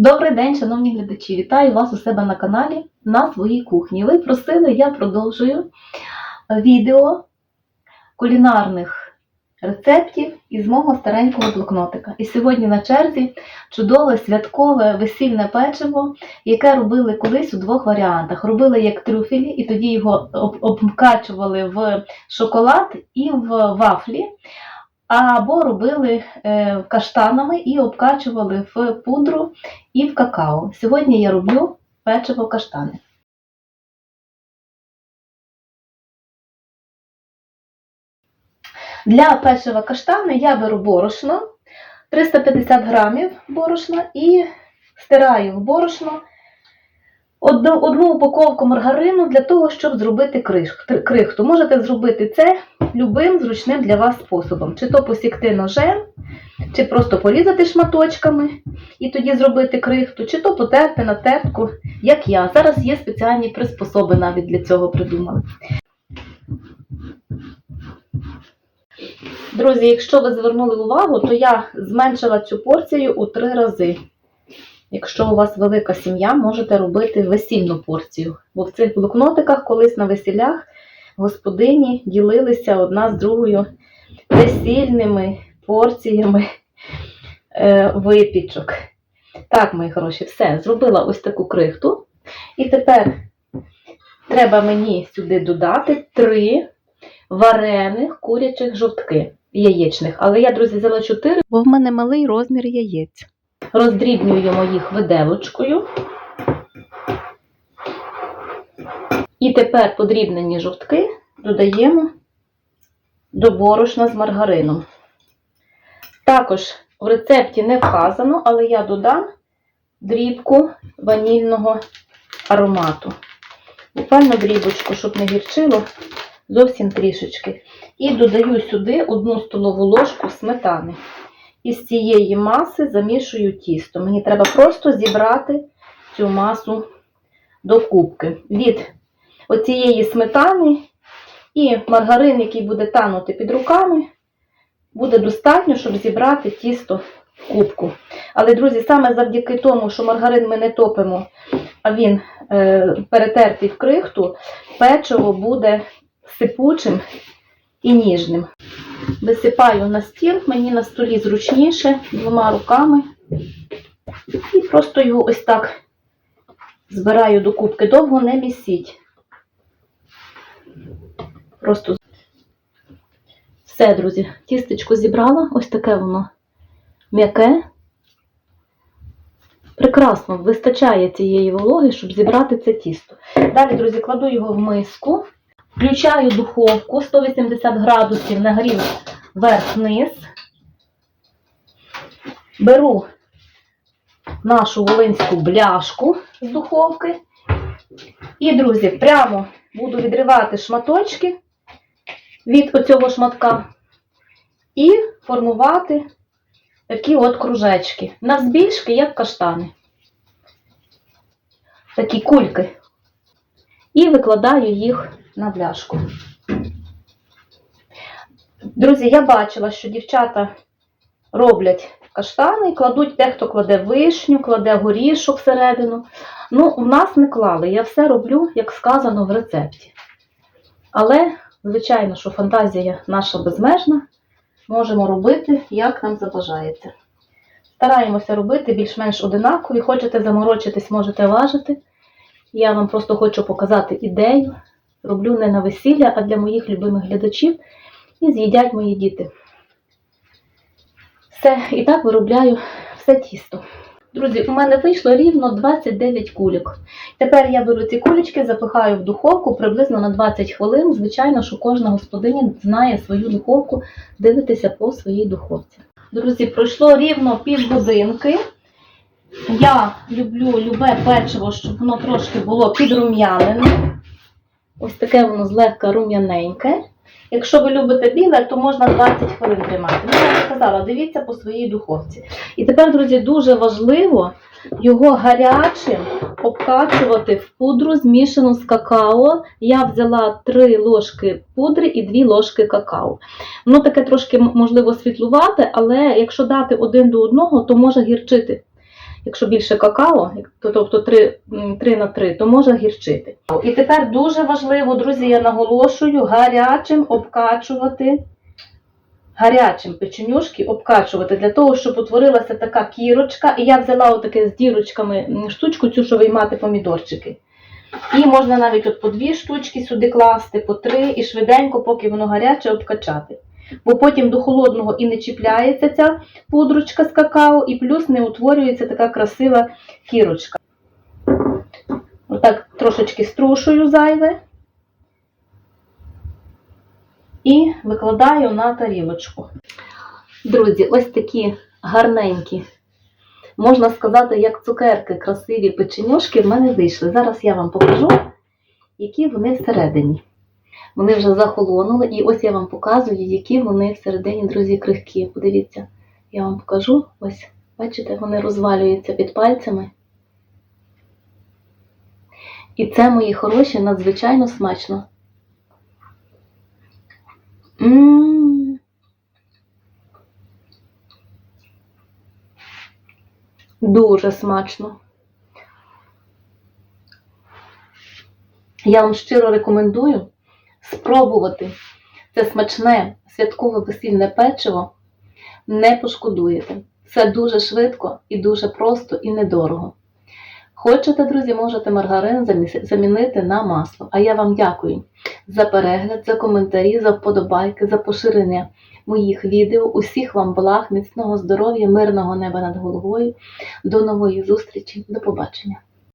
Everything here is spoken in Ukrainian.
Добрий день, шановні глядачі! Вітаю вас у себе на каналі на своїй кухні. Ви просили, я продовжую відео кулінарних рецептів із мого старенького блокнотика. І сьогодні на черзі чудове святкове весільне печиво, яке робили колись у двох варіантах. Робили як трюфелі, і тоді його об- обкачували в шоколад і в вафлі. Або робили е, каштанами і обкачували в пудру і в какао. Сьогодні я роблю печиво каштани. Для печива каштани я беру борошно, 350 грамів борошна і стираю в борошно одну, одну упаковку маргарину для того, щоб зробити крихту. Можете зробити це любим зручним для вас способом. Чи то посікти ножем, чи просто порізати шматочками і тоді зробити крихту, чи то потерти на тертку, як я. Зараз є спеціальні приспособи навіть для цього придумали. Друзі, якщо ви звернули увагу, то я зменшила цю порцію у три рази. Якщо у вас велика сім'я, можете робити весільну порцію. Бо в цих блокнотиках колись на весіллях господині ділилися одна з другою весільними порціями е, випічок. Так, мої хороші, все, зробила ось таку крихту. І тепер треба мені сюди додати три варених курячих жовтки яєчних. Але я, друзі, взяла чотири, бо в мене малий розмір яєць. Роздрібнюємо їх виделочкою. І тепер подрібнені жовтки додаємо до борошна з маргарином. Також в рецепті не вказано, але я додам дрібку ванільного аромату. Буквально дрібочку, щоб не гірчило, зовсім трішечки. І додаю сюди одну столову ложку сметани. Із цієї маси замішую тісто. Мені треба просто зібрати цю масу до кубки. Від оцієї сметани і маргарин, який буде танути під руками, буде достатньо, щоб зібрати тісто в кубку. Але, друзі, саме завдяки тому, що маргарин ми не топимо, а він е, перетертий в крихту, печиво буде сипучим і ніжним. Висипаю на стіл, мені на столі зручніше двома руками. І просто його ось так збираю до кубки. Довго не місіть. Просто все, друзі, тістечко зібрала, ось таке воно м'яке. Прекрасно вистачає цієї вологи, щоб зібрати це тісто. Далі, друзі, кладу його в миску, включаю духовку 180 градусів нагрів вверх-вниз. Беру нашу волинську бляшку з духовки. І, друзі, прямо буду відривати шматочки від оцього шматка і формувати такі от кружечки. Навзбільшки, як каштани. Такі кульки. І викладаю їх на бляшку. Друзі, я бачила, що дівчата роблять каштани, кладуть, дехто кладе вишню, кладе горішок всередину. Ну, в нас не клали. Я все роблю, як сказано в рецепті. Але, звичайно, що фантазія наша безмежна, можемо робити, як нам забажається. Стараємося робити більш-менш одинакові. Хочете заморочитись, можете важити. Я вам просто хочу показати ідею. Роблю не на весілля, а для моїх любимих глядачів. І з'їдять мої діти. Все, і так виробляю все тісто. Друзі, у мене вийшло рівно 29 кульок. Тепер я беру ці кулечки, запихаю в духовку приблизно на 20 хвилин. Звичайно, що кожна господиня знає свою духовку, дивитися по своїй духовці. Друзі, пройшло рівно півгодинки. Я люблю любе печиво, щоб воно трошки було підрум'янене. Ось таке воно злегка рум'яненьке. Якщо ви любите біле, то можна 20 хвилин тримати. Ну, я вже сказала, дивіться по своїй духовці. І тепер, друзі, дуже важливо його гарячим обкачувати в пудру, змішану з какао. Я взяла 3 ложки пудри і 2 ложки какао. Воно таке трошки, можливо, світлувате, але якщо дати один до одного, то може гірчити. Якщо більше какао, то- тобто 3, 3 на 3, то може гірчити. І тепер дуже важливо, друзі, я наголошую, гарячим обкачувати, гарячим печенюшки обкачувати для того, щоб утворилася така кірочка. І я взяла отаке з дірочками штучку, цю, що виймати помідорчики. І можна навіть от по дві штучки сюди класти, по три, і швиденько, поки воно гаряче, обкачати. Бо потім до холодного і не чіпляється ця пудрочка з какао, і плюс не утворюється така красива кірочка. Отак трошечки струшую зайве і викладаю на тарілочку. Друзі, ось такі гарненькі, можна сказати, як цукерки, красиві печенюшки в мене вийшли. Зараз я вам покажу, які вони всередині. Вони вже захолонули, і ось я вам показую, які вони всередині, друзі, крихкі. Подивіться, я вам покажу. Ось, бачите, вони розвалюються під пальцями. І це, мої хороші, надзвичайно смачно. М. Дуже смачно. Я вам щиро рекомендую спробувати це смачне святкове весільне печиво. Не пошкодуєте. Все дуже швидко і дуже просто і недорого. Хочете, друзі, можете маргарин замінити на масло. А я вам дякую за перегляд, за коментарі, за вподобайки, за поширення моїх відео. Усіх вам благ, міцного здоров'я, мирного неба над головою. До нової зустрічі. До побачення.